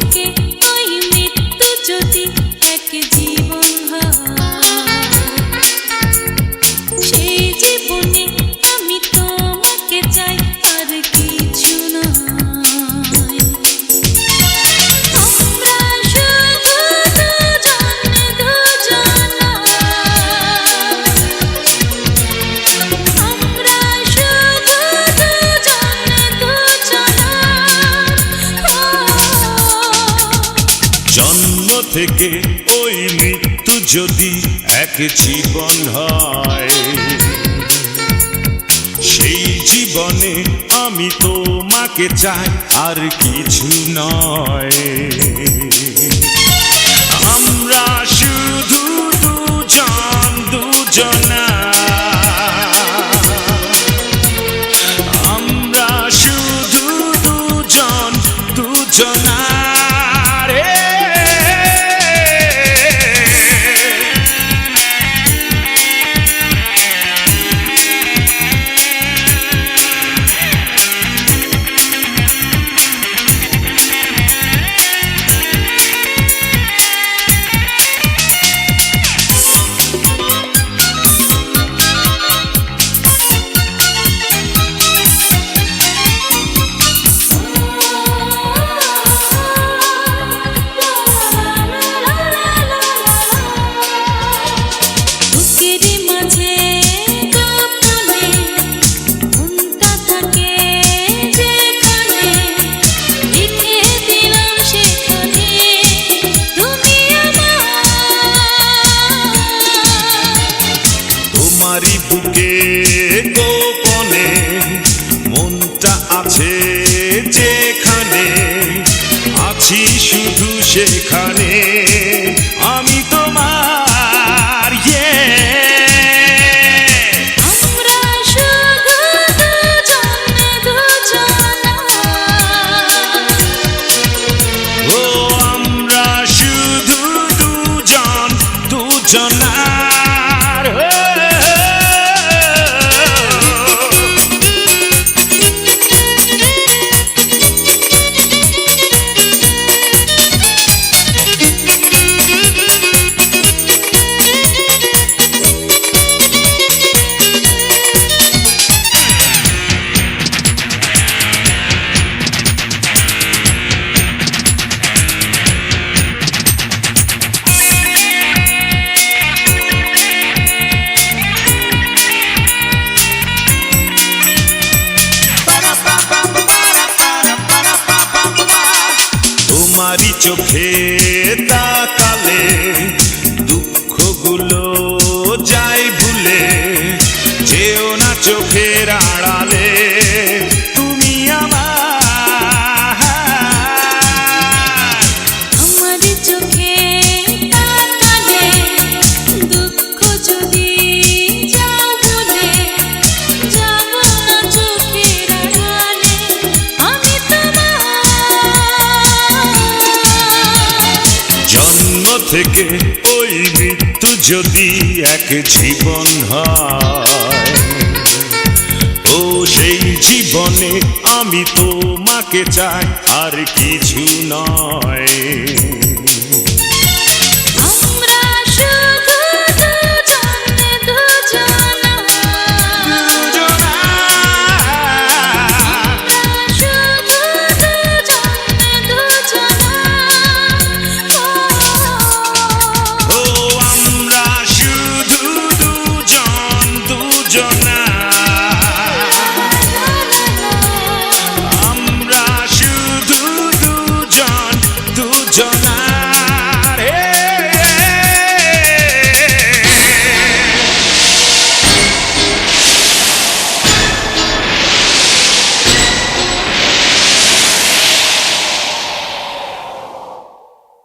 থেকে ওই মৃত্যু যদি এক জীবন জন্ম থেকে ওই মৃত্যু যদি এক জীবন হয়, সেই জীবনে আমি তোমাকে চাই আর কিছু নয়। আমরা শুধু দুজন, দুজনা। আমরা শুধু দুজন, দুজনা। আছি শুধু সেখানে। আমি তোমার দুজনা ও আমরা শুধু দুজন দুজনার তোমারই চোখে তাকালে জন্ম থেকে ওই মৃত্যু যদি এক জীবন হয়, ও সেই জীবনে আমি তোমাকে চাই, আর কিছু নয়।